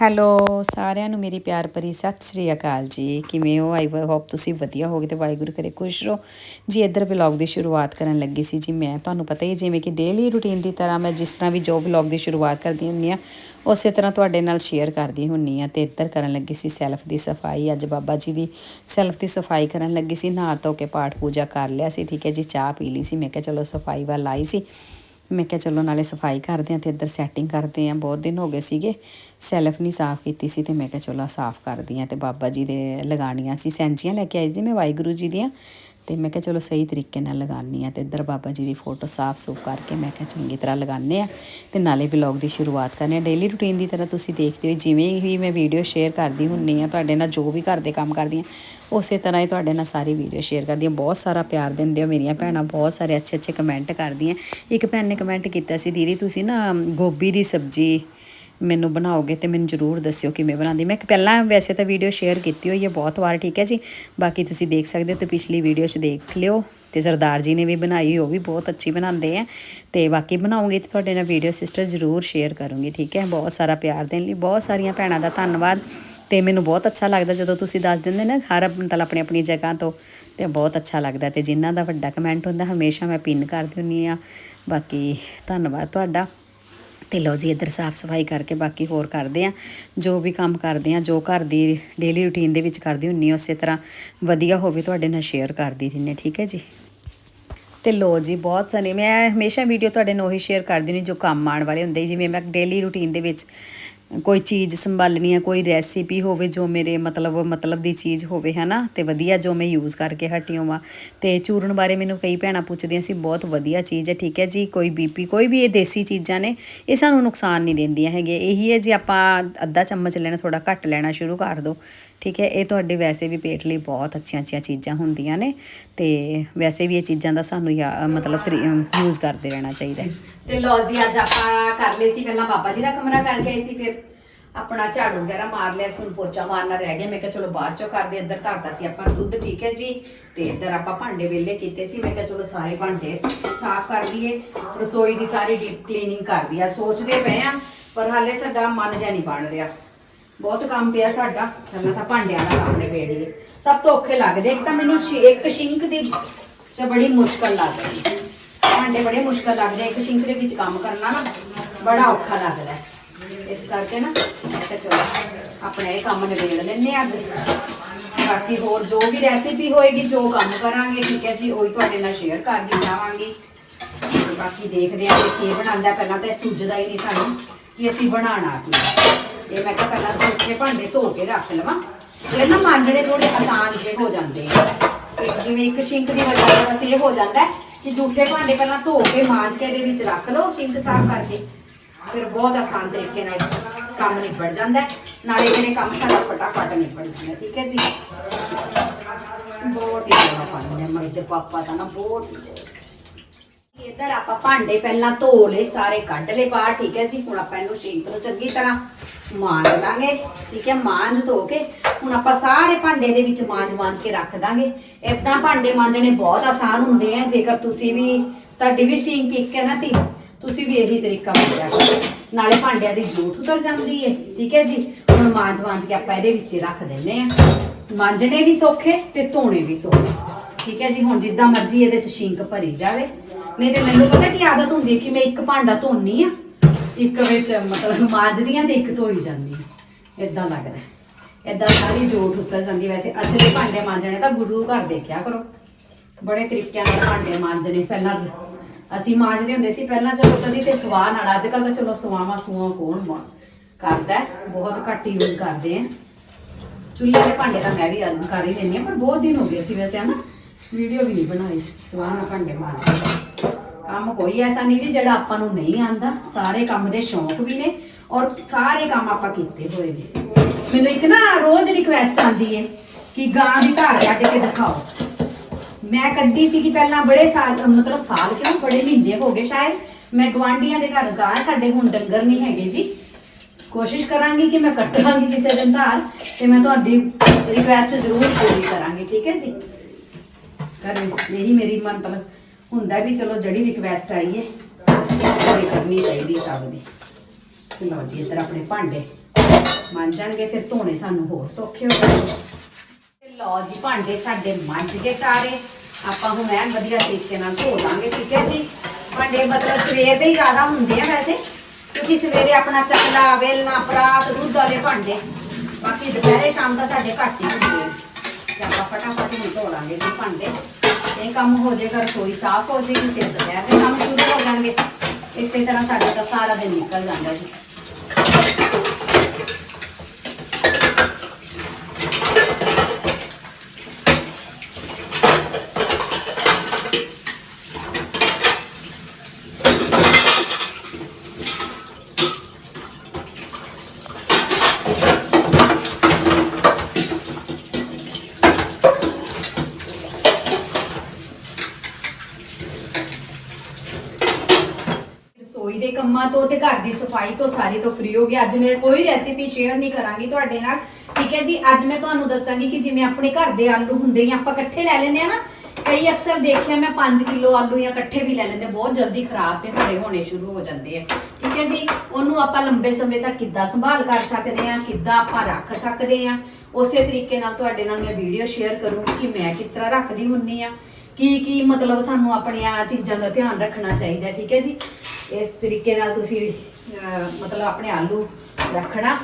Hello ਸਾਰਿਆਂ ਨੂੰ ਮੇਰੀ ਪਿਆਰ ਭਰੀ ਸਤਿ ਸ੍ਰੀ ਅਕਾਲ ਜੀ। ਕਿਵੇਂ ਹੋ? ਆਈ ਹੋਪ ਤੁਸੀਂ ਵਧੀਆ ਹੋਗੇ ਤੇ ਵਾਹਿਗੁਰੂ ਕਰੇ ਖੁਸ਼ ਰਹੋ। ਜੀ ਇੱਧਰ ਵਲੌਗ ਦੀ ਸ਼ੁਰੂਆਤ ਕਰਨ ਲੱਗੀ ਸੀ ਜੀ ਮੈਂ। ਤੁਹਾਨੂੰ ਪਤਾ ਹੀ ਹੈ, ਜਿਵੇਂ ਕਿ ਡੇਲੀ ਰੂਟੀਨ ਦੀ ਤਰ੍ਹਾਂ ਮੈਂ ਜਿਸ ਤਰ੍ਹਾਂ ਵੀ ਜੋ ਵਲੌਗ ਦੀ ਸ਼ੁਰੂਆਤ ਕਰਦੀ ਹੁੰਦੀ ਆ ਉਸੇ ਤਰ੍ਹਾਂ ਤੁਹਾਡੇ ਨਾਲ ਸ਼ੇਅਰ ਕਰਦੀ ਹੁੰਨੀ ਆ ਤੇ ਇੱਧਰ ਕਰਨ ਲੱਗੀ ਸੀ ਸੈਲਫ ਦੀ ਸਫ਼ਾਈ। ਅੱਜ ਬਾਬਾ ਜੀ ਦੀ ਸੈਲਫ ਦੀ ਸਫ਼ਾਈ ਕਰਨ ਲੱਗੀ ਸੀ ਨਹਾ ਧੋ ਕੇ ਪਾਠ ਪੂਜਾ ਕਰ ਲਿਆ ਸੀ। ਠੀਕ ਹੈ ਜੀ ਚਾਹ ਪੀ ਲਈ ਸੀ। ਮੈਂ ਕਿਹਾ ਚਲੋ ਸਫ਼ਾਈ ਵੱਲ ਆਈ ਸੀ। ਮੈਂ ਕਿਹਾ ਚਲੋ ਨਾਲੇ ਸਫ਼ਾਈ ਕਰਦੇ ਆ ਤੇ ਇੱਧਰ ਸੈਟਿੰਗ ਕਰਦੇ ਆ ਬਹੁਤ ਦਿਨ ਹੋ ਗਏ ਸੀਗੇ। ਸੈਲਫ ਨਹੀਂ ਸਾਫ਼ ਕੀਤੀ ਸੀ ਤੇ ਮੈਂ ਕਿਹਾ ਚਲੋ ਸਾਫ਼ ਕਰਦੀ ਆ ਤੇ ਬਾਬਾ ਜੀ ਦੇ ਲਗਾਉਣੀਆਂ ਸੀ। ਸੈਂਚੀਆਂ ਲੈ ਕੇ ਆਈ ਸੀ ਮੈਂ ਵਾਹਿਗੁਰੂ ਜੀ ਦੀਆਂ। ਤੇ ਮੈਂ ਕਿਹਾ ਚਲੋ ਸਹੀ ਤਰੀਕੇ ਨਾਲ ਲਗਾਉਣੀ ਆ ਤੇ ਇੱਧਰ ਬਾਬਾ ਜੀ ਦੀ ਫੋਟੋ ਸਾਫ਼ ਸੂਫ ਕਰਕੇ ਮੈਂ ਕਿਹਾ ਚੰਗੀ ਤਰ੍ਹਾਂ ਲਗਾਉਂਦੇ ਆ ਤੇ ਨਾਲੇ ਵਲੌਗ ਦੀ ਸ਼ੁਰੂਆਤ ਕਰਨੇ ਆ ਡੇਲੀ ਰੂਟੀਨ ਦੀ ਤਰ੍ਹਾਂ ਤੁਸੀਂ ਦੇਖਦੇ ਹੋ, ਜਿਵੇਂ ਹੀ ਮੈਂ ਵੀਡੀਓ ਸ਼ੇਅਰ ਕਰਦੀ ਹੁੰਨੀ ਆ ਤੁਹਾਡੇ ਨਾਲ ਜੋ ਵੀ ਘਰ ਦੇ ਕੰਮ ਕਰਦੀ ਆ ਉਸੇ ਤਰ੍ਹਾਂ ਹੀ ਤੁਹਾਡੇ ਨਾਲ ਸਾਰੀ ਵੀਡੀਓ ਸ਼ੇਅਰ ਕਰਦੀ ਹਾਂ। ਬਹੁਤ ਸਾਰਾ ਪਿਆਰ ਦਿੰਦੇ ਹੋ ਮੇਰੀਆਂ ਭੈਣਾਂ, ਬਹੁਤ ਸਾਰੇ ਅੱਛੇ ਅੱਛੇ ਕਮੈਂਟ ਕਰਦੀਆਂ। ਇੱਕ ਭੈਣ ਨੇ ਕਮੈਂਟ ਕੀਤਾ ਸੀ, ਦੀਦੀ ਤੁਸੀਂ ਨਾ ਗੋਭੀ ਦੀ ਸਬਜ਼ੀ ਮੈਨੂੰ ਬਣਾਓਗੇ ਤੇ ਮੈਨੂੰ ਜ਼ਰੂਰ ਦੱਸਿਓ ਕਿਵੇਂ ਬਣਾਉਂਦੀ। ਮੈਂ ਪਹਿਲਾਂ ਵੈਸੇ ਤਾਂ ਵੀਡੀਓ ਸ਼ੇਅਰ ਕੀਤੀ ਹੋਈ ਹੈ, ਬਹੁਤ ਵਾਰ ਠੀਕ ਹੈ ਜੀ। ਬਾਕੀ ਤੁਸੀਂ ਦੇਖ ਸਕਦੇ ਹੋ ਤੇ ਪਿਛਲੀ ਵੀਡੀਓ 'ਚ ਦੇਖ ਲਿਓ। ਤੇ ਸਰਦਾਰ ਜੀ ਨੇ ਵੀ ਬਣਾਈ, ਉਹ ਵੀ ਬਹੁਤ ਅੱਛੀ ਬਣਾਉਂਦੇ ਆ। ਤੇ ਬਾਕੀ ਬਣਾਉਂਗੀ ਤੇ ਤੁਹਾਡੇ ਨਾਲ ਵੀਡੀਓ ਸਿਸਟਰ ਜ਼ਰੂਰ ਸ਼ੇਅਰ ਕਰੂੰਗੀ, ਠੀਕ ਹੈ। ਬਹੁਤ ਸਾਰਾ ਪਿਆਰ ਦੇਣ ਲਈ, ਬਹੁਤ ਸਾਰੀਆਂ ਭੈਣਾਂ ਦਾ ਧੰਨਵਾਦ। ਤੇ ਮੈਨੂੰ ਬਹੁਤ ਅੱਛਾ ਲੱਗਦਾ ਜਦੋਂ ਤੁਸੀਂ ਦੱਸ ਦਿੰਦੇ ਨਾ, ਹਰ ਮਤਲਬ ਆਪਣੀ ਆਪਣੀ ਜਗ੍ਹਾ ਤੋਂ, ਤੇ ਬਹੁਤ ਅੱਛਾ ਲੱਗਦਾ। ਤੇ ਜਿਨ੍ਹਾਂ ਦਾ ਵੱਡਾ ਕਮੈਂਟ ਹੁੰਦਾ, ਹਮੇਸ਼ਾ ਮੈਂ ਪਿੰਨ ਕਰਦੀ ਦਿੰਦੀ ਆ ਬਾਕੀ ਧੰਨਵਾਦ ਤੁਹਾਡਾ। ਤੇ ਲਓ ਜੀ, ਇੱਧਰ ਸਾਫ਼ ਸਫ਼ਾਈ ਕਰਕੇ ਬਾਕੀ ਹੋਰ ਕਰਦੇ ਆ ਜੋ ਵੀ ਕੰਮ ਕਰਦੇ ਆ ਜੋ ਘਰ ਦੀ ਡੇਲੀ ਰੁਟੀਨ ਦੇ ਵਿੱਚ ਕਰਦੀ ਹੁੰਨੀ ਉਸੇ ਤਰ੍ਹਾਂ ਵਧੀਆ ਹੋਵੇ ਤੁਹਾਡੇ ਨਾਲ ਸ਼ੇਅਰ ਕਰਦੀ ਰਹਿੰਦੇ ਠੀਕ ਹੈ ਜੀ? ਤੇ ਲੋ ਜੀ, ਬਹੁਤ ਸਾਰੇ ਮੈਂ ਹਮੇਸ਼ਾ ਵੀਡੀਓ ਤੁਹਾਡੇ ਨਾਲ ਉਹੀ ਸ਼ੇਅਰ ਕਰਦੀ ਨਹੀਂ ਜੋ ਕੰਮ ਆਉਣ ਵਾਲੇ ਹੁੰਦੇ ਜਿਵੇਂ ਮੈਂ ਡੇਲੀ ਰੂਟੀਨ ਦੇ ਵਿੱਚ ਕੋਈ ਚੀਜ਼ ਸੰਭਾਲਣੀ ਹੈ ਕੋਈ ਰੈਸਿਪੀ ਹੋਵੇ ਜੋ ਮੇਰੇ ਮਤਲਬ ਮਤਲਬ ਦੀ ਚੀਜ਼ ਹੋਵੇ, ਹਨਾ? ਤੇ ਵਧੀਆ ਜੋ ਮੈਂ ਯੂਜ਼ ਕਰਕੇ ਹਟੀ ਹੋਵਾਂ। ਤੇ ਚੂਰਨ ਬਾਰੇ ਮੈਨੂੰ ਕਈ ਭੈਣਾਂ ਪੁੱਛਦੀਆਂ ਸੀ, ਬਹੁਤ ਵਧੀਆ ਚੀਜ਼ ਹੈ, ਠੀਕ ਹੈ ਜੀ, ਕੋਈ ਬੀਪੀ ਕੋਈ ਵੀ ਇਹ ਦੇਸੀ ਚੀਜ਼ਾਂ ਨੇ, ਇਹ ਸਾਨੂੰ ਨੁਕਸਾਨ ਨਹੀਂ ਦਿੰਦੀਆਂ ਹੈਗੀਆਂ। ਇਹੀ ਹੈ ਜੇ, ਆਪਾਂ ਅੱਧਾ ਚਮਚ ਲੈਣਾ ਥੋੜਾ ਘੱਟ ਲੈਣਾ ਸ਼ੁਰੂ ਕਰ ਦਿਓ ਠੀਕ ਹੈ? ਇਹ ਤੁਹਾਡੇ ਵੈਸੇ ਵੀ ਪੇਟ ਲਈ ਬਹੁਤ ਅੱਛੀਆਂ ਅੱਛੀਆਂ ਚੀਜ਼ਾਂ ਹੁੰਦੀਆਂ ਨੇ, ਤੇ ਵੈਸੇ ਵੀ ਇਹ ਚੀਜ਼ਾਂ ਦਾ ਸਾਨੂੰ ਯਾ- ਮਤਲਬ ਯੂਜ਼ ਕਰਦੇ ਰਹਿਣਾ ਚਾਹੀਦਾ ਤੇ ਲੋ ਜੀ, ਅੱਜ ਆਪਾਂ ਕਰ ਲਏ ਸੀ ਪਹਿਲਾਂ ਬਾਬਾ ਜੀ ਦਾ ਕਮਰਾ ਕਰਕੇ ਆਏ ਸੀ, ਫਿਰ ਆਪਣਾ ਝਾੜੂ ਵਗੈਰਾ ਮਾਰ ਲਿਆ ਸੀ, ਹੁਣ ਪੋਚਾ ਮਾਰਨਾ ਰਹਿ ਗਿਆ। ਮੈਂ ਕਿਹਾ ਚਲੋ ਬਾਅਦ ਚੋਂ ਕਰਦੇ, ਇੱਧਰ ਧਰਦਾ ਸੀ ਆਪਾਂ ਦੁੱਧ, ਠੀਕ ਹੈ ਜੀ? ਤੇ ਇੱਧਰ ਆਪਾਂ ਭਾਂਡੇ ਵੇਲੇ ਕੀਤੇ ਸੀ। ਮੈਂ ਕਿਹਾ ਚਲੋ ਸਾਰੇ ਭਾਂਡੇ ਸਾਫ਼ ਕਰ ਲਈਏ। ਰਸੋਈ ਦੀ ਸਾਰੀ ਡੀਪ ਕਲੀਨਿੰਗ ਕਰ ਦਿਆ ਸੋਚਦੇ ਪਏ ਆ, ਪਰ ਹਾਲੇ ਸਾਡਾ ਮਨ ਜਿਹਾ ਨਹੀਂ ਬਣ ਰਿਹਾ। ਬਹੁਤ ਕੰਮ ਪਿਆ ਸਾਡਾ। ਪਹਿਲਾਂ ਤਾਂ ਭਾਂਡਿਆਂ ਦਾ ਕੰਮ ਨਿਬੇੜੀਏ। ਸਭ ਤੋਂ ਔਖੇ ਲੱਗਦੇ। ਇੱਕ ਤਾਂ ਮੈਨੂੰ ਇੱਕ ਸ਼ਿੰਕ ਦੀ ਚ ਬੜੀ ਮੁਸ਼ਕਲ ਲੱਗਦੀ। ਹੈ। ਭਾਂਡੇ ਬੜੇ ਮੁਸ਼ਕਲ ਲੱਗਦੇ ਇੱਕ ਸ਼ਿੰਕ ਦੇ ਵਿੱਚ ਕੰਮ ਕਰਨਾ ਨਾ ਬੜਾ ਔਖਾ ਲੱਗਦਾ। ਇਸ ਕਰਕੇ ਨਾ ਮੈਂ ਕਿਹਾ ਚਲੋ, ਆਪਣੇ ਇਹ ਕੰਮ ਨਿਬੇੜ ਲੈਣੇ ਅੱਜ। ਬਾਕੀ ਹੋਰ ਜੋ ਵੀ ਰੈਸਿਪੀ ਹੋਏਗੀ, ਜੋ ਕੰਮ ਕਰਾਂਗੇ, ਠੀਕ ਹੈ ਜੀ, ਉਹੀ ਤੁਹਾਡੇ ਨਾਲ ਸ਼ੇਅਰ ਕਰਦੀ ਜਾਵਾਂਗੀ ਬਾਕੀ ਦੇਖਦੇ ਆਂ ਕਿ ਕੀ ਬਣਾਉਂਦਾ। ਪਹਿਲਾਂ ਤਾਂ ਇਹ ਹੀ ਨਹੀਂ ਸਾਨੂੰ ਕਿ ਅਸੀਂ ਬਣਾਉਣਾ ਕੀ ਇਹ ਮੈਂ ਕਿਹਾ ਪਹਿਲਾਂ ਤਾਂ ਭਾਂਡੇ ਧੋ ਕੇ ਰੱਖ ਲਵਾਂ। ਫਿਰ ਨਾ ਮਾਂਜਣੇ ਥੋੜੇ ਆਸਾਨ ਜਿਹੇ ਹੋ ਜਾਂਦੇ ਆ। ਜਿਵੇਂ ਇੱਕ ਸ਼ਿੰਕ ਦੀ ਵਜ੍ਹਾ ਨਾਲ ਅਸੀਂ ਇਹ ਹੋ ਜਾਂਦਾ ਕਿ ਜੂਠੇ ਭਾਂਡੇ ਪਹਿਲਾਂ ਧੋ ਕੇ ਮਾਂਜ ਕੇ ਇਹਦੇ ਵਿੱਚ ਰੱਖ ਲਓ, ਸ਼ਿੰਕ ਸਾਫ਼ ਕਰਕੇ। ਫਿਰ ਬਹੁਤ ਆਸਾਨ ਤਰੀਕੇ ਨਾਲ ਕੰਮ ਨਿਬੜ ਜਾਂਦਾ ਨਾਲੇ ਜਿਹੜੇ ਕੰਮ ਸਾਡਾ ਫਟਾਫਟ ਨਿਬੜ ਜਾਂਦਾ, ਠੀਕ ਹੈ ਜੀ? ਬਹੁਤ ਹੀ ਜ਼ਿਆਦਾ ਪਾਣੀ ਹੈ ਮੇਰੇ ਤੇ ਪਾਪਾ ਦਾ ਨਾ ਬਹੁਤ ਹੀ ਇੱਧਰ ਆਪਾਂ ਭਾਂਡੇ ਪਹਿਲਾਂ ਧੋ ਲਏ, ਸਾਰੇ ਕੱਢ ਲਏ ਬਾਹਰ, ਠੀਕ ਹੈ ਜੀ? ਹੁਣ ਆਪਾਂ ਇਹਨੂੰ ਸ਼ਿੰਕ ਨੂੰ ਚੰਗੀ ਤਰ੍ਹਾਂ ਮਾਂਜ ਲਾਂਗੇ, ਠੀਕ ਹੈ? ਮਾਂਜ ਧੋ ਕੇ, ਹੁਣ ਆਪਾਂ ਸਾਰੇ ਭਾਂਡੇ ਦੇ ਵਿੱਚ ਮਾਂਜ ਮਾਂਜ ਕੇ ਰੱਖ ਦਾਂਗੇ। ਇਦਾਂ ਭਾਂਡੇ ਮਾਂਜਣੇ ਬਹੁਤ ਆਸਾਨ ਹੁੰਦੇ ਆ, ਜੇਕਰ ਤੁਸੀਂ ਵੀ, ਤੁਹਾਡੀ ਵੀ ਸ਼ਿੰਕ ਇੱਕ ਹੈ ਨਾ ਤੀ ਤੁਸੀਂ ਵੀ ਇਹੀ ਤਰੀਕਾ ਵਰਤਿਆ ਕਰੋ। ਨਾਲੇ ਭਾਂਡਿਆਂ ਦੀ ਜੂਠ ਉਤਰ ਜਾਂਦੀ ਹੈ ਠੀਕ ਹੈ ਜੀ? ਹੁਣ ਮਾਂਜ ਮਾਂਜ ਕੇ ਆਪਾਂ ਇਹਦੇ ਵਿੱਚ ਰੱਖ ਦਿੰਨੇ ਆ ਮਾਂਜਣੇ ਵੀ ਸੌਖੇ ਤੇ ਧੋਣੇ ਵੀ ਸੌਖੇ। ਠੀਕ ਹੈ ਜੀ? ਹੁਣ ਜਿੱਦਾਂ ਮਰਜ਼ੀ ਇਹਦੇ ਚ ਸ਼ਿੰਕ ਭਰੀ ਜਾਵੇ। ਨਹੀਂ ਤੇ ਮੈਨੂੰ ਪਤਾ ਕੀ ਆਦਤ ਹੁੰਦੀ ਹੈ ਕਿ ਮੈਂ ਇੱਕ ਭਾਂਡਾ ਧੋਨੀ ਆ, ਇੱਕ ਵਿੱਚ ਮਤਲਬ ਮਾਂਜਦੀ ਆ ਤੇ ਇੱਕ ਧੋਈ ਜਾਂਦੀ ਆ। ਇਦਾਂ ਲੱਗਦਾ। ਹੈ। ਏਦਾਂ ਸਾਰੀ ਜੋਟ ਉੱਤਰ ਜਾਂਦੀ। ਵੈਸੇ ਅਸਲੀ ਭਾਂਡੇ ਮਾਂਜਣੇ ਤਾਂ ਗੁਰੂ ਘਰ ਦੇਖਿਆ ਕਰੋ। ਬੜੇ ਤਰੀਕਿਆਂ ਨਾਲ ਭਾਂਡੇ ਮਾਂਜਣੇ, ਪਹਿਲਾਂ ਅਸੀਂ ਮਾਂਜਦੇ ਹੁੰਦੇ ਸੀ, ਪਹਿਲਾਂ ਚਲੋ ਕਦੀ ਤੇ ਸਵਾਹ ਨਾਲ ਅੱਜ ਕੱਲ ਤਾਂ ਚਲੋ ਸਵਾਵਾਂ ਸੂਆਂ ਕੌਣ ਮਾ- ਕਰਦਾ ਬਹੁਤ ਘੱਟ ਯੂਜ਼ ਕਰਦੇ ਆ। ਚੁੱਲ੍ਹੇ ਦੇ ਭਾਂਡੇ ਤਾਂ ਮੈਂ ਵੀ ਅੱਜ ਕਰ ਹੀ ਲੈਂਦੀ ਹਾਂ, ਪਰ ਬਹੁਤ ਦਿਨ ਹੋ ਗਏ ਸੀ ਵੈਸੇ ਹਨਾ ਵੀਡੀਓ ਵੀ ਨਹੀਂ ਬਣਾਈ ਸਵਾਹ ਨਾਲ ਭਾਂਡੇ ਮਾਂਜਦੇ ਕੰਮ ਕੋਈ ਐਸਾ ਨਹੀਂ ਜੀ ਜਿਹੜਾ ਆਪਾਂ ਨੂੰ ਨਹੀਂ ਆਂਦਾ ਸਾਰੇ ਕੰਮ ਦੇ ਸ਼ੌਂਕ ਵੀ ਨੇ ਔਰ ਸਾਰੇ ਕੰਮ ਆਪਾਂ ਕੀਤੇ ਹੋਏ ਨੇ। ਮੈਨੂੰ ਇੱਕ ਨਾ ਰੋਜ਼ ਰਿਕੁਐਸਟ ਆਂਦੀ ਹੈ ਕਿ ਗਾਂ ਦੀ ਧਾਰ ਕੱਢ ਕੇ ਦਿਖਾਓ। ਮੈਂ ਕੱਢੀ ਸੀ ਕਿ ਪਹਿਲਾਂ ਬੜੇ ਸਾਲ, ਮਤਲਬ ਸਾਲ ਕਿਉਂ? ਬੜੇ ਮਹੀਨੇ ਹੋ ਗਏ ਸ਼ਾਇਦ। ਮੈਂ ਗਵਾਂਢੀਆਂ ਦੇ ਘਰ ਗਾਂ ਸਾਡੇ ਹੁਣ ਡੰਗਰ ਨਹੀਂ ਹੈਗੇ ਜੀ। ਕੋਸ਼ਿਸ਼ ਕਰਾਂਗੀ ਕਿ ਮੈਂ ਕੱਟਾਂਗੀ ਕਿਸੇ ਦਿਨ ਧਾਰ ਤੇ ਮੈਂ ਤੁਹਾਡੀ ਰਿਕੁਐਸਟ ਜ਼ਰੂਰ ਪੂਰੀ ਕਰਾਂਗੀ, ਠੀਕ ਹੈ ਜੀ? ਕਰ ਇਹੀ ਮੇਰੀ ਮਨ ਮਤਲਬ ਹੁੰਦਾ ਵੀ ਚਲੋ ਜਿਹੜੀ ਰਿਕੁਐਸਟ ਆਈ ਹੈ ਪੂਰੀ ਕਰਨੀ ਚਾਹੀਦੀ ਸਭ ਦੀ। ਤੇ ਲਓ ਜੀ, ਇੱਧਰ ਆਪਣੇ ਭਾਂਡੇ ਮੰਨ ਜਾਣਗੇ, ਫਿਰ ਧੋਣੇ ਸਾਨੂੰ ਹੋਰ ਸੌਖੇ ਹੋ ਜਾਣਗੇ। ਲਓ ਜੀ, ਭਾਂਡੇ ਸਾਡੇ ਮੰਜ ਗਏ ਸਾਰੇ। ਆਪਾਂ ਹੁਣ ਐਨ ਵਧੀਆ ਤਰੀਕੇ ਨਾਲ ਧੋ ਲਾਂਗੇ, ਠੀਕ ਹੈ ਜੀ? ਭਾਂਡੇ ਮਤਲਬ ਸਵੇਰ ਦੇ ਹੀ ਜ਼ਿਆਦਾ ਹੁੰਦੇ ਆ ਵੈਸੇ, ਕਿਉਂਕਿ ਸਵੇਰੇ ਆਪਣਾ ਚੱਕਲਾ, ਵੇਲਣਾ, ਪਰਾਤ, ਦੁੱਧ ਵਾਲੇ ਭਾਂਡੇ। ਬਾਕੀ ਦੁਪਹਿਰੇ, ਸ਼ਾਮ ਦਾ ਸਾਡੇ ਘੱਟ ਹੀ ਹੁੰਦੇ ਆ। ਤੇ ਆਪਾਂ ਫਟਾਫਟ ਹੁਣ ਧੋ ਲਾਂਗੇ ਜੀ ਭਾਂਡੇ। ਇਹ ਕੰਮ ਹੋ ਜਾਏਗਾ, ਰਸੋਈ ਸਾਫ਼ ਹੋ ਜਾਏਗੀ ਫਿਰ ਦੁਪਹਿਰ ਦੇ ਕੰਮ ਸ਼ੁਰੂ ਹੋ ਜਾਣਗੇ। ਇਸੇ ਤਰ੍ਹਾਂ ਸਾਡਾ ਤਾਂ ਸਾਰਾ ਦਿਨ ਨਿਕਲ ਜਾਂਦਾ ਜੀ ਰਸੋਈ ਦੇ ਕੰਮਾਂ ਤੋਂ ਤੇ ਘਰ ਦੀ ਸਫ਼ਾਈ ਤੋਂ ਸਾਰੀ ਤੋਂ ਫ੍ਰੀ ਹੋ ਗਈ ਅੱਜ ਮੈਂ ਕੋਈ ਰੈਸਿਪੀ ਸ਼ੇਅਰ ਨਹੀਂ ਕਰਾਂਗੀ ਤੁਹਾਡੇ ਨਾਲ। ਠੀਕ ਹੈ ਜੀ? ਅੱਜ ਮੈਂ ਤੁਹਾਨੂੰ ਦੱਸਾਂਗੀ ਕਿ ਜਿਵੇਂ ਆਪਣੇ ਘਰ ਦੇ ਆਲੂ ਹੁੰਦੇ ਆ ਆਪਾਂ ਇਕੱਠੇ ਲੈ ਲੈਂਦੇ ਆ ਨਾ, ਕਈ ਅਕਸਰ ਦੇਖਿਆ ਮੈਂ 5 ਕਿਲੋ ਆਲੂ ਜਾਂ ਇਕੱਠੇ ਵੀ ਲੈ ਲੈਂਦੇ ਬਹੁਤ ਜਲਦੀ ਖਰਾਬ ਤੇ ਹਰੇ ਹੋਣੇ ਸ਼ੁਰੂ ਹੋ ਜਾਂਦੇ ਆ। ਠੀਕ ਹੈ ਜੀ? ਉਹਨੂੰ ਆਪਾਂ ਲੰਬੇ ਸਮੇਂ ਤੱਕ ਕਿੱਦਾਂ ਸੰਭਾਲ ਕਰ ਸਕਦੇ ਆ, ਕਿੱਦਾਂ ਆਪਾਂ ਰੱਖ ਸਕਦੇ ਆ। ਉਸੇ ਤਰੀਕੇ ਨਾਲ ਤੁਹਾਡੇ ਨਾਲ ਮੈਂ ਵੀਡੀਓ ਸ਼ੇਅਰ ਕਰੂੰਗੀ ਕਿ ਮੈਂ ਕਿਸ ਤਰ੍ਹਾਂ ਰੱਖਦੀ ਹੁੰਨੀ ਆ। ਕੀ ਕੀ ਮਤਲਬ ਸਾਨੂੰ ਆਪਣੀਆਂ ਚੀਜ਼ਾਂ ਦਾ ਧਿਆਨ ਰੱਖਣਾ ਚਾਹੀਦਾ ਠੀਕ ਹੈ ਜੀ? ਇਸ ਤਰੀਕੇ ਨਾਲ ਤੁਸੀਂ ਮਤਲਬ ਆਪਣੇ ਆਲੂ ਰੱਖਣਾ।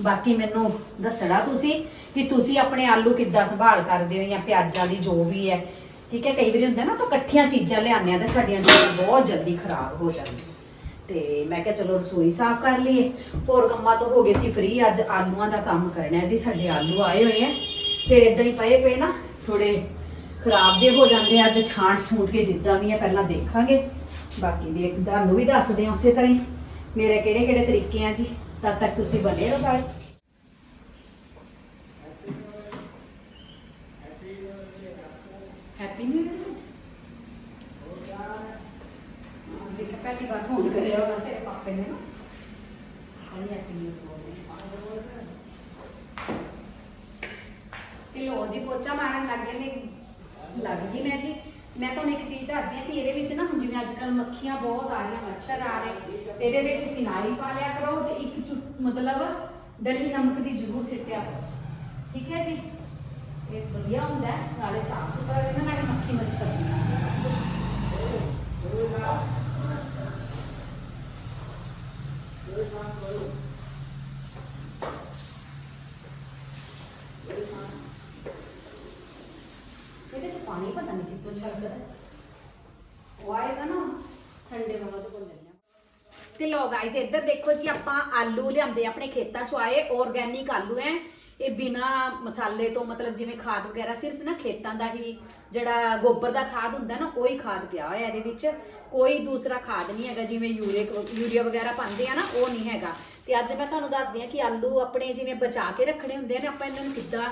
ਬਾਕੀ ਮੈਨੂੰ ਦੱਸਣਾ ਤੁਸੀਂ ਕਿ ਤੁਸੀਂ ਆਪਣੇ ਆਲੂ ਕਿੱਦਾਂ ਸੰਭਾਲ ਕਰਦੇ ਹੋ ਜਾਂ ਪਿਆਜ਼ਾਂ ਦੀ ਜੋ ਵੀ ਹੈ। ਠੀਕ ਹੈ, ਕਈ ਵਾਰੀ ਹੁੰਦਾ ਨਾ ਆਪਾਂ ਇਕੱਠੀਆਂ ਚੀਜ਼ਾਂ ਲਿਆਉਂਦੇ ਆ ਤੇ ਸਾਡੀਆਂ ਚੀਜ਼ਾਂ ਬਹੁਤ ਜਲਦੀ ਖਰਾਬ ਹੋ ਜਾਂਦੀਆਂ। ਤੇ ਮੈਂ ਕਿਹਾ ਚਲੋ ਰਸੋਈ ਸਾਫ਼ ਕਰ ਲਈਏ। ਹੋਰ ਕੰਮਾਂ ਤੋਂ ਹੋ ਗਏ ਸੀ ਫ੍ਰੀ ਅੱਜ ਆਲੂਆਂ ਦਾ ਕੰਮ ਕਰਨਾ ਜੀ, ਸਾਡੇ ਆਲੂ ਆਏ ਹੋਏ ਆ ਫਿਰ ਇਦਾਂ ਹੀ ਪਏ ਪਏ ਨਾ ਥੋੜੇ ਖਰਾਬ ਜੇ ਹੋ ਜਾਂਦੇ ਆ, ਅੱਜ ਛਾਂਟ ਛੂਟ ਕੇ ਜਿੱਦਾਂ ਵੀ ਆ ਪਹਿਲਾਂ ਦੇਖਾਂਗੇ। ਬਾਕੀ ਦੇ ਤੁਹਾਨੂੰ ਵੀ ਦੱਸਦੇ ਆ ਉਸੇ ਤਰ੍ਹਾਂ ਹੀ। ਮੇਰੇ ਕਿਹੜੇ ਕਿਹੜੇ ਤਰੀਕੇ ਆ ਜੀ? ਤਦ ਤੱਕ ਤੁਸੀਂ ਬਨੇ ਰਹੋ ਗਾਇਸ ਹੈਪੀ ਨਿਊ ਇਅਰ ਦੇਖ, ਪਹਿਲੀ ਵਾਰ ਫੋਨ ਕਰਿਆ ਉਹਨਾਂ ਤੇਰੇ ਪਾਪੇ ਨੇ ਨਾ। ਕਹਿੰਦੇ ਹੈਪੀ ਨਿਊ ਇਅਰ ਤੇ ਲੋ ਜੀ, ਪੋਚਾ ਮਾਰਨ ਲੱਗ ਗਏ ਨੇ। ਲੱਗ ਗਈ ਮੈਂ ਜੀ। ਮੈਂ ਤੁਹਾਨੂੰ ਇੱਕ ਚੀਜ਼ ਦੱਸਦੀ ਹਾਂ ਕਿ ਇਹਦੇ ਵਿੱਚ ਨਾ, ਹੁਣ ਜਿਵੇਂ ਅੱਜ ਕੱਲ ਮੱਖੀਆਂ ਬਹੁਤ ਆ ਰਹੀਆਂ, ਮੱਛਰ ਆ ਰਹੇ, ਤੇ ਇਹਦੇ ਵਿੱਚ ਫਿਨਾਈਲ ਪਾ ਲਿਆ ਕਰੋ ਤੇ ਇੱਕ ਚੁ- ਮਤਲਬ ਡਲੀ ਨਮਕ ਦੀ ਜ਼ਰੂਰ ਸਿੱਟਿਆ ਕਰੋ। ਠੀਕ ਹੈ ਜੀ? ਇਹ ਵਧੀਆ ਹੁੰਦਾ ਨਾਲੇ ਸਾਫ਼ ਸੁਥਰਾ ਰਹਿੰਦਾ, ਨਾਲੇ ਮੱਖੀ ਮੱਛਰ ਨਹੀਂ ਆਉਂਦੇ। ਇਹਦੇ ਚ ਪਾਣੀ ਪਤਾ ਹੈ। ਉਹ ਆਏਗਾ ਨਾ ਸੰਡੇ ਵਾਲਾ ਤੋਂ ਕੋਲ ਲੈਣਾ ਤੇ ਲੋ ਗਾਇਸ ਇੱਧਰ ਦੇਖੋ ਜੀ, ਆਪਾਂ ਆਲੂ ਲਿਆਂਦੇ ਆਪਣੇ ਖੇਤਾਂ ਚੋਂ ਆਏ ਆਰਗੈਨਿਕ ਆਲੂ ਐ ਇਹ ਬਿਨਾ ਮਸਾਲੇ ਤੋਂ, ਮਤਲਬ ਜਿਵੇਂ ਖਾਦ ਵਗੈਰਾ ਸਿਰਫ ਨਾ ਖੇਤਾਂ ਦਾ ਹੀ, ਜਿਹੜਾ ਗੋਬਰ ਦਾ ਖਾਦ ਹੁੰਦਾ ਨਾ, ਉਹੀ ਖਾਦ ਪਿਆ ਹੋਇਆ ਇਹਦੇ ਵਿੱਚ। ਕੋਈ ਦੂਸਰਾ ਖਾਦ ਨਹੀਂ ਹੈਗਾ, ਜਿਵੇਂ ਯੂਰੀਆ ਯੂਰੀਆ ਵਗੈਰਾ ਪਾਉਂਦੇ ਆ ਨਾ, ਉਹ ਨਹੀਂ ਹੈਗਾ। ਤੇ ਅੱਜ ਮੈਂ ਤੁਹਾਨੂੰ ਦੱਸਦੀ ਆ ਕਿ ਆਲੂ ਆਪਣੇ ਜਿਵੇਂ ਬਚਾ ਕੇ ਰੱਖਣੇ ਹੁੰਦੇ ਨੇ ਆਪਾਂ ਇਹਨਾਂ ਨੂੰ ਕਿੱਦਾਂ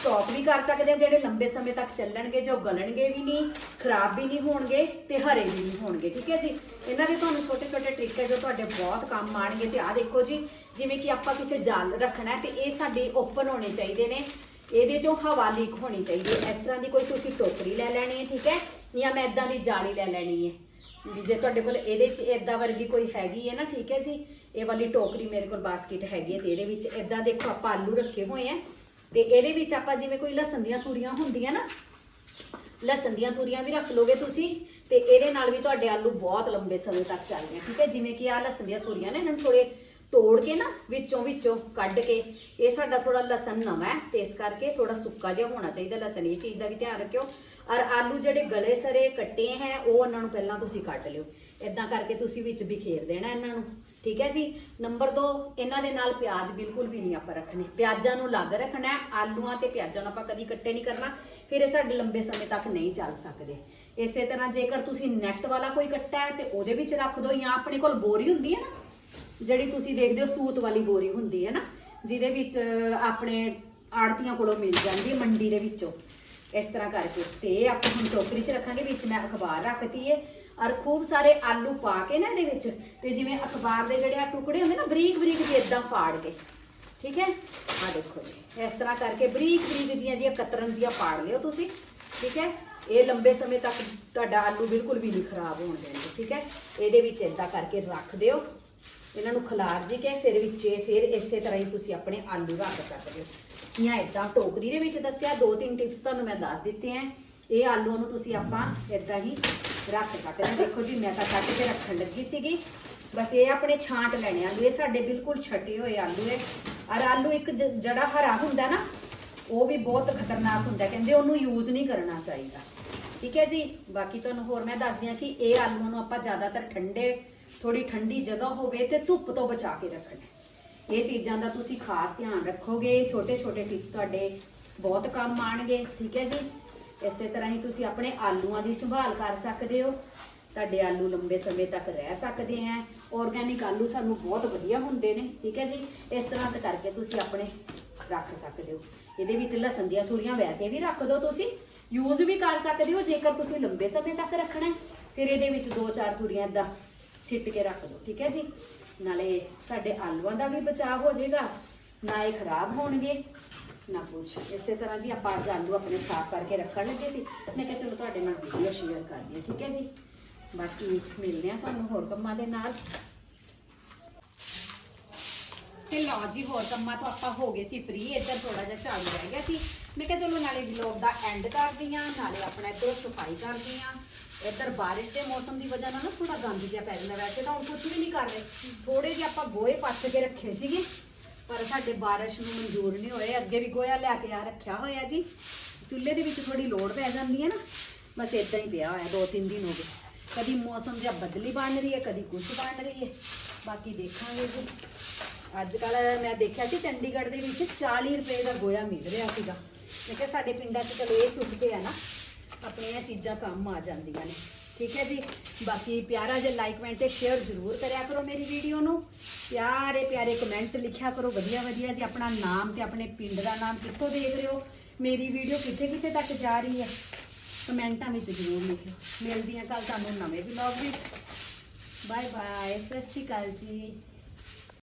ਸਟਾਕ ਵੀ ਕਰ ਸਕਦੇ ਆ, ਜਿਹੜੇ ਲੰਬੇ ਸਮੇਂ ਤੱਕ ਚੱਲਣਗੇ ਜੋ ਗਲਣਗੇ ਵੀ ਨਹੀਂ, ਖਰਾਬ ਵੀ ਨਹੀਂ ਹੋਣਗੇ ਤੇ ਹਰੇ ਵੀ ਨਹੀਂ ਹੋਣਗੇ, ਠੀਕ ਹੈ ਜੀ? ਇਹਨਾਂ ਦੇ ਤੁਹਾਨੂੰ ਛੋਟੇ ਛੋਟੇ ਟ੍ਰਿਕ ਹੈ ਜੋ ਤੁਹਾਡੇ ਬਹੁਤ ਕੰਮ ਆਣਗੇ ਤੇ ਆਹ ਦੇਖੋ ਜੀ, ਜਿਵੇਂ ਕਿ ਆਪਾਂ ਕਿਸੇ ਜਾਲ ਰੱਖਣਾ ਹੈ ਤੇ ਇਹ ਸਾਡੇ ਓਪਨ ਹੋਣੇ ਚਾਹੀਦੇ ਨੇ, ਇਹਦੇ ਚੋਂ ਹਵਾ ਲੀਕ ਹੋਣੀ ਚਾਹੀਦੀ ਹੈ। ਇਸ ਤਰ੍ਹਾਂ ਦੀ ਕੋਈ ਤੁਸੀਂ ਟੋਕਰੀ ਲੈ ਲੈਣੀ ਹੈ, ਠੀਕ ਹੈ? ਜਾਂ ਮੈਂ ਇਦਾਂ ਦੀ ਜਾਲੀ ਲੈ ਲੈਣੀ ਹੈ। ਵੀ ਜੇ ਤੁਹਾਡੇ ਕੋਲ ਇਹਦੇ 'ਚ ਇਦਾਂ ਵਰਗੀ ਕੋਈ ਹੈਗੀ ਹੈ ਨਾ, ਠੀਕ ਹੈ ਜੀ? ਇਹ ਵਾਲੀ ਟੋਕਰੀ ਮੇਰੇ ਕੋਲ ਬਾਸਕਟ ਹੈਗੀ ਹੈ ਤੇ ਇਹਦੇ ਵਿੱਚ ਇਦਾਂ ਦੇਖੋ ਆਪਾਂ ਆਲੂ ਰੱਖੇ ਹੋਏ ਆ ਤੇ ਇਹਦੇ ਵਿੱਚ ਆਪਾਂ ਜਿਵੇਂ ਕੋਈ ਲਸਣ ਦੀਆਂ ਤੂਰੀਆਂ ਹੁੰਦੀਆਂ ਨਾ, ਲਸਣ ਦੀਆਂ ਤੂਰੀਆਂ ਵੀ ਰੱਖ ਲੋਗੇ ਤੁਸੀਂ, ਤੇ ਇਹਦੇ ਨਾਲ ਵੀ ਤੁਹਾਡੇ ਆਲੂ ਬਹੁਤ ਲੰਬੇ ਸਮੇਂ ਤੱਕ ਚੱਲਦੇ ਆ, ਠੀਕ ਹੈ? ਜਿਵੇਂ ਕਿ ਆਹ ਲਸਣ ਦੀਆਂ ਤੂਰੀਆਂ ਨੇ, ਇਹਨਾਂ ਨੂੰ ਥੋੜੇ ਤੋੜ ਕੇ ਨਾ, ਵਿੱਚੋਂ ਵਿੱਚੋਂ ਕੱਢ ਕੇ, ਇਹ ਸਾਡਾ ਥੋੜਾ ਲਸਣ ਨਵਾਂ ਹੈ, ਤੇ ਇਸ ਕਰਕੇ ਥੋੜਾ ਸੁੱਕਾ ਜਿਹਾ ਹੋਣਾ ਚਾਹੀਦਾ ਲਸਣ, ਇਹ ਚੀਜ਼ ਦਾ ਵੀ ਧਿਆਨ ਰੱਖਿਓ। ਔਰ ਆਲੂ ਜਿਹੜੇ ਗਲੇ ਸਰੇ ਕੱਟੇ ਹੈ, ਉਹ ਉਹਨਾਂ ਨੂੰ ਪਹਿਲਾਂ ਤੁਸੀਂ ਕੱਟ ਲਿਓ। ਇਦਾਂ ਕਰਕੇ ਤੁਸੀਂ ਵਿੱਚ ਬਿਖੇਰ ਦੇਣਾ ਇਹਨਾਂ ਨੂੰ। ਠੀਕ ਹੈ ਜੀ? ਨੰਬਰ 2 ਇਹਨਾਂ ਦੇ ਨਾਲ ਪਿਆਜ਼ ਬਿਲਕੁਲ ਵੀ ਨਹੀਂ ਆਪਾਂ ਰੱਖਣੇ। ਪਿਆਜ਼ਾਂ ਨੂੰ ਅਲੱਗ ਰੱਖਣਾ ਹੈ, ਆਲੂਆਂ ਤੇ ਪਿਆਜ਼ਾਂ ਨੂੰ ਆਪਾਂ ਕਦੀ ਇਕੱਠੇ ਨਹੀਂ ਕਰਨਾ, ਫਿਰ ਇਹ ਸਾਡੇ ਲੰਬੇ ਸਮੇਂ ਤੱਕ ਨਹੀਂ ਚੱਲ ਸਕਦੇ। ਇਸੇ ਤਰ੍ਹਾਂ ਜੇਕਰ ਤੁਸੀਂ ਨੈਟ ਵਾਲਾ ਕੋਈ ਕੱਟਾ ਹੈ ਤੇ ਉਹਦੇ ਵਿੱਚ ਰੱਖ ਦਿਓ ਜਾਂ ਆਪਣੇ ਕੋਲ ਬੋਰੀ ਹੁੰਦੀ ਹੈ ਨਾ, ਜਿਹੜੀ ਤੁਸੀਂ ਦੇਖਦੇ ਹੋ ਸੂਤ ਵਾਲੀ ਬੋਰੀ ਹੁੰਦੀ ਹੈ ਨਾ, ਜਿਹਦੇ ਵਿੱਚ ਆਪਣੇ ਆੜਤੀਆਂ ਕੋਲੋਂ ਮਿਲ ਜਾਂਦੀ ਹੈ ਮੰਡੀ ਦੇ ਵਿੱਚੋਂ। ਇਸ ਤਰ੍ਹਾਂ ਕਰਕੇ ਤੇ ਆਪਾਂ ਹੁਣ ਟੋਕਰੀ 'ਚ ਰੱਖਾਂਗੇ, ਵਿੱਚ ਮੈਂ ਅਖਬਾਰ ਰੱਖਤੀ ਹੈ ਔਰ ਖੂਬ ਸਾਰੇ ਆਲੂ ਪਾ ਕੇ ਨਾ ਇਹਦੇ ਵਿੱਚ, ਤੇ ਜਿਵੇਂ ਅਖਬਾਰ ਦੇ ਜਿਹੜੇ ਆ ਟੁਕੜੇ ਹੁੰਦੇ ਨਾ ਬਰੀਕ ਬਰੀਕ ਜਿਹੇ ਇਦਾਂ ਫਾੜ ਕੇ, ਠੀਕ ਹੈ? ਆ ਦੇਖੋ ਜੀ, ਇਸ ਤਰ੍ਹਾਂ ਕਰਕੇ ਬਰੀਕ ਬਰੀਕ ਜੀਆਂ ਦੀਆਂ ਕਤਰਨ ਜੀਆਂ ਪਾੜ ਲਿਓ ਤੁਸੀਂ, ਠੀਕ ਹੈ? ਇਹ ਲੰਬੇ ਸਮੇਂ ਤੱਕ ਤੁਹਾਡਾ ਆਲੂ ਬਿਲਕੁਲ ਵੀ ਨਹੀਂ ਖਰਾਬ ਹੋਣ ਦੇਣਗੇ ਠੀਕ ਹੈ? ਇਹਦੇ ਵਿੱਚ ਇਦਾਂ ਕਰਕੇ ਰੱਖ ਦਿਓ। ਇਹਨਾਂ ਨੂੰ ਖਲਾਰ ਜੀ ਕੇ, ਫਿਰ ਵਿੱਚੇ ਫਿਰ ਇਸੇ ਤਰ੍ਹਾਂ ਹੀ ਤੁਸੀਂ ਆਪਣੇ ਆਲੂ ਰੱਖ ਸਕਦੇ ਹੋ। ਜਾਂ ਇਦਾਂ ਟੋਕਰੀ ਦੇ ਵਿੱਚ ਦੱਸਿਆ ਦੋ ਤਿੰਨ ਟਿਪਸ ਤੁਹਾਨੂੰ ਮੈਂ ਦੱਸ ਦਿੱਤੇ ਆ ਇਹ ਆਲੂ ਨੂੰ ਤੁਸੀਂ ਆਪਾਂ ਇਦਾਂ ਹੀ ਰੱਖ ਸਕਦੇ ਹਾਂ। ਦੇਖੋ ਜੀ, ਮੈਂ ਤਾਂ ਕੱਟ ਕੇ ਰੱਖਣ ਲੱਗੀ ਸੀਗੀ। ਬਸ ਇਹ ਆਪਣੇ ਛਾਂਟ ਲੈਣੇ ਆਲੂ। ਇਹ ਸਾਡੇ ਬਿਲਕੁਲ ਛੱਟੇ ਹੋਏ ਆਲੂ ਹੈ ਔਰ ਆਲੂ ਇੱਕ ਜ- ਜਿਹੜਾ ਹਰਾ ਹੁੰਦਾ ਨਾ, ਉਹ ਵੀ ਬਹੁਤ ਖਤਰਨਾਕ ਹੁੰਦਾ। ਕਹਿੰਦੇ ਉਹਨੂੰ ਯੂਜ਼ ਨਹੀਂ ਕਰਨਾ ਚਾਹੀਦਾ। ਠੀਕ ਹੈ ਜੀ? ਬਾਕੀ ਤੁਹਾਨੂੰ ਹੋਰ ਮੈਂ ਦੱਸਦੀ ਹਾਂ ਕਿ ਇਹ ਆਲੂਆਂ ਨੂੰ ਆਪਾਂ ਜ਼ਿਆਦਾਤਰ ਠੰਡੇ ਥੋੜੀ ਠੰਡੀ ਜਗ੍ਹਾ ਹੋਵੇ ਤੇ ਧੁੱਪ ਤੋਂ ਬਚਾ ਕੇ ਰੱਖਣਾ। ਇਹ ਚੀਜ਼ਾਂ ਦਾ ਤੁਸੀਂ ਖਾਸ ਧਿਆਨ ਰੱਖੋਗੇ। ਛੋਟੇ ਛੋਟੇ ਟਿਪਸ ਤੁਹਾਡੇ ਬਹੁਤ ਕੰਮ ਆਣਗੇ। ਠੀਕ ਹੈ ਜੀ? ਇਸੇ ਤਰ੍ਹਾਂ ਹੀ ਤੁਸੀਂ ਆਪਣੇ ਆਲੂਆਂ ਦੀ ਸੰਭਾਲ ਕਰ ਸਕਦੇ ਹੋ। ਤੁਹਾਡੇ ਆਲੂ ਲੰਬੇ ਸਮੇਂ ਤੱਕ ਰਹਿ ਸਕਦੇ ਆ। ਆਰਗੈਨਿਕ ਆਲੂ ਸਾਨੂੰ ਬਹੁਤ ਵਧੀਆ ਹੁੰਦੇ ਨੇ, ਠੀਕ ਹੈ ਜੀ? ਇਸ ਤਰ੍ਹਾਂ ਤੇ ਕਰਕੇ ਤੁਸੀਂ ਆਪਣੇ ਰੱਖ ਸਕਦੇ ਹੋ। ਇਹਦੇ ਵਿੱਚ ਲਸਣ ਦੀਆਂ ਥੁੜੀਆਂ ਵੈਸੇ ਵੀ ਰੱਖ ਦਿਓ ਤੁਸੀਂ। ਯੂਜ਼ ਵੀ ਕਰ ਸਕਦੇ ਹੋ, ਜੇਕਰ ਤੁਸੀਂ ਲੰਬੇ ਸਮੇਂ ਤੱਕ ਰੱਖਣਾ ਹੈ। ਫਿਰ ਇਹਦੇ ਵਿੱਚ ਦੋ ਚਾਰ ਥੁੜੀਆਂ ਇਦਾਂ ਸਿੱਟ ਕੇ ਰੱਖ ਦਿਓ, ਠੀਕ ਹੈ ਜੀ? ਨਾਲੇ ਸਾਡੇ ਆਲੂਆਂ ਦਾ ਵੀ ਬਚਾਅ ਹੋ ਜਾਏਗਾ। ਨਾ ਇਹ ਖਰਾਬ ਹੋਣਗੇ। ਨਾ ਕੁਛ ਇਸੇ ਤਰ੍ਹਾਂ ਜੀ ਆਪਾਂ ਅੱਜ ਆਲੂ ਆਪਣੇ ਸਾਫ਼ ਕਰਕੇ ਰੱਖਣ ਲੱਗੇ ਸੀ। ਮੈਂ ਕਿਹਾ ਚਲੋ ਤੁਹਾਡੇ ਨਾਲ ਵੀਡੀਓ ਸ਼ੇਅਰ ਕਰ ਦਈਏ ਠੀਕ ਹੈ ਜੀ? ਬਾਕੀ ਮਿਲਦੇ ਆ ਤੁਹਾਨੂੰ ਹੋਰ ਕੰਮਾਂ ਦੇ ਨਾਲ। ਤੇ ਲਓ ਜੀ, ਹੋਰ ਕੰਮਾਂ ਤੋਂ ਆਪਾਂ ਹੋ ਗਏ ਸੀ ਫ੍ਰੀ ਇੱਧਰ ਥੋੜਾ ਜਿਹਾ ਝਾੜੂ ਰਹਿ ਗਿਆ ਸੀ। ਮੈਂ ਕਿਹਾ ਚਲੋ ਨਾਲੇ ਵਲੌਗ ਦਾ ਐਂਡ ਕਰਦੀ ਆ ਨਾਲੇ ਆਪਣਾ ਇੱਧਰ ਸਫ਼ਾਈ ਕਰਦੀ ਆ ਇੱਧਰ ਬਾਰਿਸ਼ ਦੇ ਮੌਸਮ ਦੀ ਵਜ੍ਹਾ ਨਾਲ ਨਾ ਥੋੜਾ ਗੰਦ ਜਿਹਾ ਪੈ ਜਾਂਦਾ ਵੈਸੇ ਤਾਂ, ਹੁਣ ਕੁਝ ਵੀ ਨਹੀਂ ਕਰ ਰਹੇ। ਥੋੜੇ ਜਿਹੇ ਆਪਾਂ ਗੋਏ ਪੱਥ ਕੇ ਰੱਖੇ ਸੀਗੇ। ਪਰ ਸਾਡੇ ਬਾਰਿਸ਼ ਨੂੰ ਮਨਜ਼ੂਰ ਨਹੀਂ ਹੋਏ। ਅੱਗੇ ਵੀ ਗੋਇਆ ਲਿਆ ਕੇ ਆ ਰੱਖਿਆ ਹੋਇਆ ਜੀ। ਚੁੱਲ੍ਹੇ ਦੇ ਵਿੱਚ ਥੋੜੀ ਲੋੜ ਪੈ ਜਾਂਦੀ ਹੈ ਨਾ। ਬਸ ਇਦਾਂ ਹੀ ਪਿਆ ਹੋਇਆ, ਦੋ ਤਿੰਨ ਦਿਨ ਹੋ ਗਏ। ਕਦੀ ਮੌਸਮ ਜਿਹਾ ਬਦਲੀ ਬਣ ਰਹੀ ਹੈ, ਕਦੀ ਕੁਝ ਬਣ ਰਹੀ ਹੈ। ਬਾਕੀ ਦੇਖਾਂਗੇ ਜੀ। ਅੱਜ ਕੱਲ ਮੈਂ ਦੇਖਿਆ ਸੀ ਚੰਡੀਗੜ੍ਹ ਦੇ ਵਿੱਚ 40 ਰੁਪਏ ਦਾ ਗੋਇਆ ਮਿਲ ਰਿਹਾ ਸੀਗਾ। ਮੈਂ ਕਿਹਾ ਸਾਡੇ ਪਿੰਡਾਂ 'ਚ ਚਲੋ ਇਹ ਸੁੱਟਦੇ ਆ ਨਾ। ਆਪਣੀਆਂ ਚੀਜ਼ਾਂ ਕੰਮ ਆ ਜਾਂਦੀਆਂ ਨੇ। ਠੀਕ ਹੈ ਜੀ? ਬਾਕੀ ਪਿਆਰਾ ਜਿਹਾ ਲਾਈਕ ਕਮੈਂਟ ਤੇ ਸ਼ੇਅਰ ਜ਼ਰੂਰ ਕਰਿਆ ਕਰੋ ਮੇਰੀ ਵੀਡੀਓ ਨੂੰ। ਪਿਆਰੇ ਪਿਆਰੇ ਕਮੈਂਟ ਲਿਖਿਆ ਕਰੋ। ਵਧੀਆ ਵਧੀਆ ਜੀ, ਆਪਣਾ ਨਾਮ ਤੇ ਆਪਣੇ ਪਿੰਡ ਦਾ ਨਾਮ ਕਿੱਥੋਂ ਦੇਖ ਰਹੇ ਹੋ? ਮੇਰੀ ਵੀਡੀਓ ਕਿੱਥੇ ਕਿੱਥੇ ਤੱਕ ਜਾ ਰਹੀ ਹੈ? ਕਮੈਂਟਾਂ ਵਿੱਚ ਜ਼ਰੂਰ ਲਿਖਿਓ। ਮਿਲਦੀਆਂ ਹਾਂ ਕੱਲ ਤੁਹਾਨੂੰ ਨਵੇਂ ਵਲੌਗ ਵਿੱਚ। ਬਾਏ ਬਾਏ ਸਤਿ ਸ਼੍ਰੀ ਅਕਾਲ ਜੀ।